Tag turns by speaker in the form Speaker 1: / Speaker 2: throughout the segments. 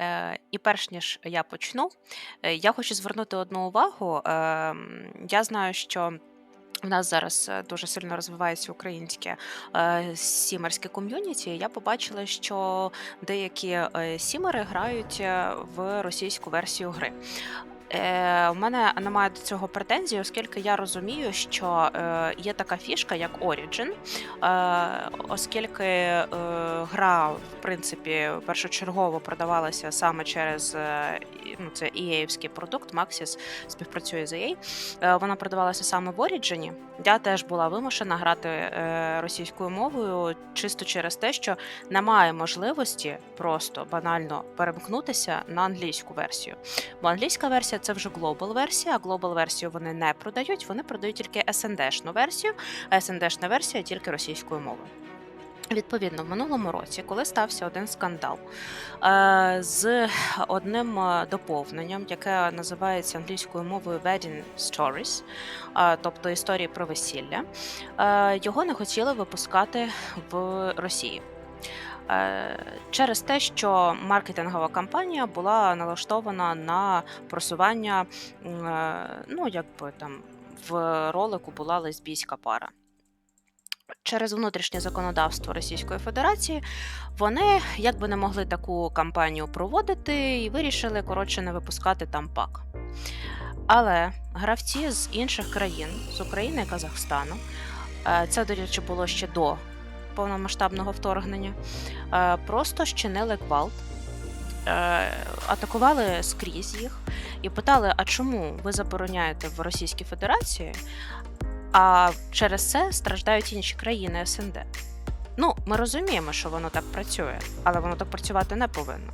Speaker 1: Е, і перш ніж я почну, е, я хочу звернути одну увагу. Ем, я знаю, що в нас зараз е, дуже сильно розвивається українське сімерське ком'юніті. Я побачила, що деякі сімери грають в російську версію гри. Е, у мене немає до цього претензій, оскільки я розумію, що е, є така фішка, як Origin, е, оскільки е, гра, в принципі, першочергово продавалася саме через е, ну, це EA-вський продукт, Maxis співпрацює з EA. Е, вона продавалася саме в Origin. Я теж була вимушена грати е, російською мовою чисто через те, що немає можливості просто банально перемкнутися на англійську версію. Бо англійська версія це вже глобал версія, а глобал версію вони не продають, вони продають тільки SND-шну версію, а SND-шна версія тільки російською мовою. Відповідно, в минулому році, коли стався один скандал е, з одним е, доповненням, яке називається англійською мовою Wedding Stories, тобто історії про весілля, е, його не хотіли випускати в Росії. Е, Через те, що маркетингова кампанія була налаштована на просування, е, ну якби там в ролику була лесбійська пара. Через внутрішнє законодавство Російської Федерації вони якби не могли таку кампанію проводити і вирішили коротше не випускати там пак. Але гравці з інших країн, з України і Казахстану, е, це, до речі, було ще до повномасштабного вторгнення, е, просто щинили гвалт, е, атакували скрізь їх і питали: а чому ви забороняєте в Російській Федерації, а через це страждають інші країни СНД? Ну, ми розуміємо, що воно так працює, але воно так працювати не повинно.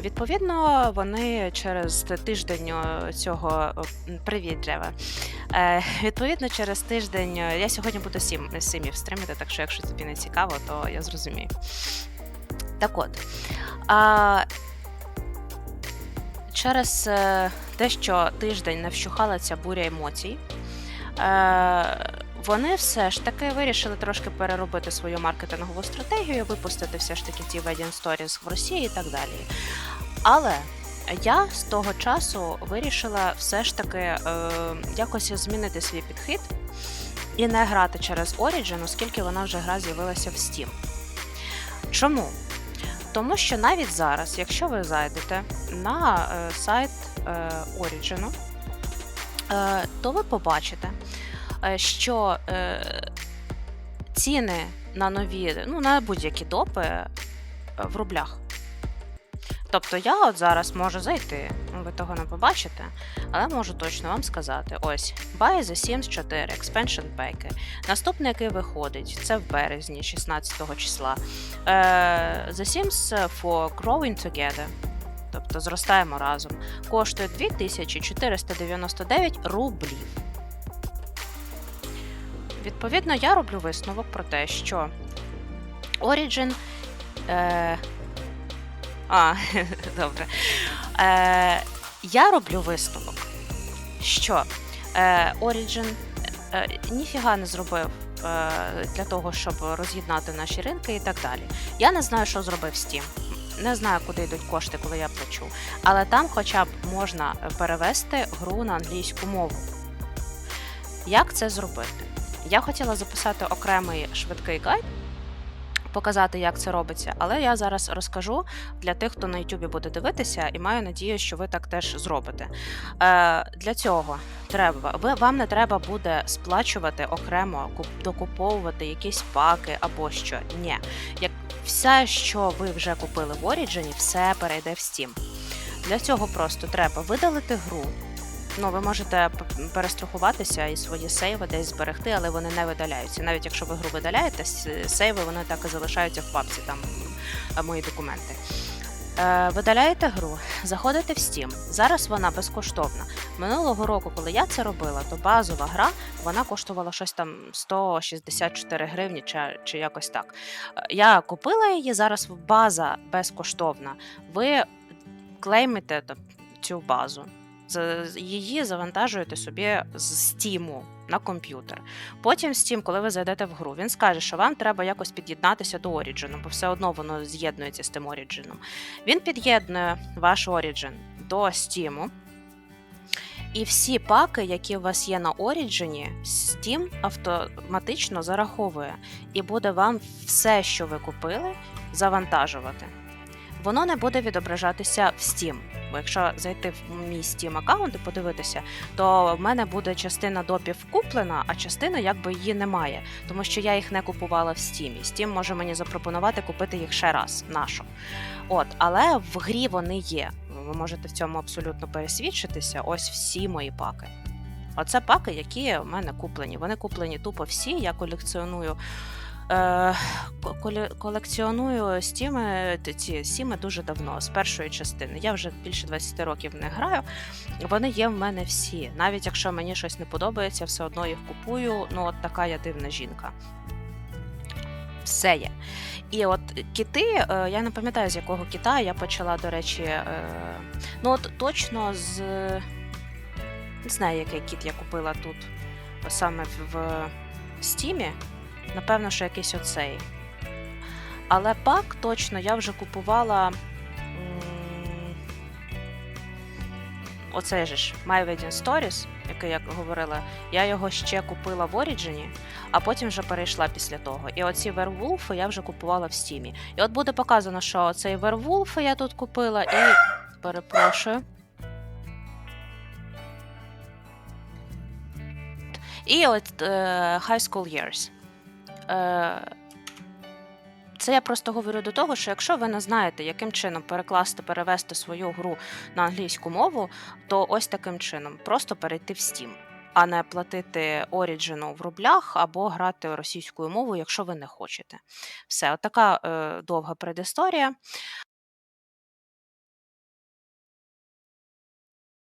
Speaker 1: Відповідно, вони через тиждень цього привіт. Е, Відповідно, через тиждень е, я сьогодні буду сім симів стримити, так що якщо тобі не цікаво, то я зрозумію. Так от. А, через те, що тиждень не вщухала ця буря емоцій, е, вони все ж таки вирішили трошки переробити свою маркетингову стратегію, випустити все ж таки ті Wedding Stories в Росії і так далі. Але я з того часу вирішила все ж таки е, якось змінити свій підхід і не грати через Origin, оскільки вона вже гра з'явилася в Steam. Чому? Тому що навіть зараз, якщо ви зайдете на е, сайт е, Origin, е, то ви побачите, е, що е, ціни на нові, ну на будь-які допи е, в рублях. Тобто я от зараз можу зайти, ви того не побачите, але можу точно вам сказати: ось Buy the Sims 4 Expansion Pack. Наступний, який виходить, це в березні, 16 числа. Е, The Sims 4 Growing Together. Тобто зростаємо разом. Коштує 2499 рублів. Відповідно, я роблю висновок про те, що Origin. Е, а, добре. Е, я роблю висновок, що е, Origin е, ніфіга не зробив е, для того, щоб роз'єднати наші ринки і так далі. Я не знаю, що зробив Steam. Не знаю, куди йдуть кошти, коли я плачу. Але там хоча б можна перевести гру на англійську мову. Як це зробити? Я хотіла записати окремий швидкий гайд, показати, як це робиться, але я зараз розкажу для тих, хто на Ютубі буде дивитися, і маю надію, що ви так теж зробите. Е, для цього треба ви вам не треба буде сплачувати окремо, куп- докуповувати якісь паки або що. Ні. Як все, що ви вже купили в Origin, все перейде в Steam. Для цього просто треба видалити гру. Ну, ви можете перестрахуватися і свої сейви десь зберегти, але вони не видаляються. Навіть якщо ви гру видаляєте, сейви вони так і залишаються в папці, там мої документи. Е, видаляєте гру, заходите в Steam. Зараз вона безкоштовна. Минулого року, коли я це робила, то базова гра вона коштувала щось там 164 гривні чи, чи якось так. Е, Я купила її, зараз база безкоштовна. Ви клеймите цю базу. Її завантажуєте собі з Steam. на комп'ютер. Потім Steam, коли ви зайдете в гру, він скаже, що вам треба якось під'єднатися до Origin, бо все одно воно з'єднується з тим Origin. Він під'єднує ваш Origin до Steam. І всі паки, які у вас є на Origin, Steam автоматично зараховує і буде вам все, що ви купили, завантажувати. Воно не буде відображатися в Steam. Бо якщо зайти в мій Steam аккаунт і подивитися, то в мене буде частина допів куплена, а частина якби її немає, тому що я їх не купувала в Steam. Steam може мені запропонувати купити їх ще раз, нашу. От, але в грі вони є. Ви можете в цьому абсолютно пересвідчитися. Ось всі мої паки. Оце паки, які в мене куплені. Вони куплені тупо всі. Я колекціоную. Е, колекціоную стіми, ці сіми дуже давно, з першої частини. Я вже більше 20 років не граю. Вони є в мене всі. Навіть якщо мені щось не подобається, все одно їх купую. Ну, от така я дивна жінка. Все є. І от кити, е, я не пам'ятаю, з якого кита я почала, до речі, е, ну от точно з. Не знаю, який кіт я купила тут саме в Стімі. Напевно, що якийсь оцей. Але пак точно я вже купувала. Оцей же ж My Wedding Stories, який я говорила, я його ще купила в Origin, а потім вже перейшла після того. І оці Werewolf я вже купувала в Стімі. І от буде показано, що цей Werewolf я тут купила, і перепрошую. І от е, High School Years. Е, це я просто говорю до того, що якщо ви не знаєте, яким чином перекласти, перевести свою гру на англійську мову, то ось таким чином просто перейти в Steam, а не платити Origin в рублях або грати російською мовою, якщо ви не хочете. Все, така е, довга предісторія.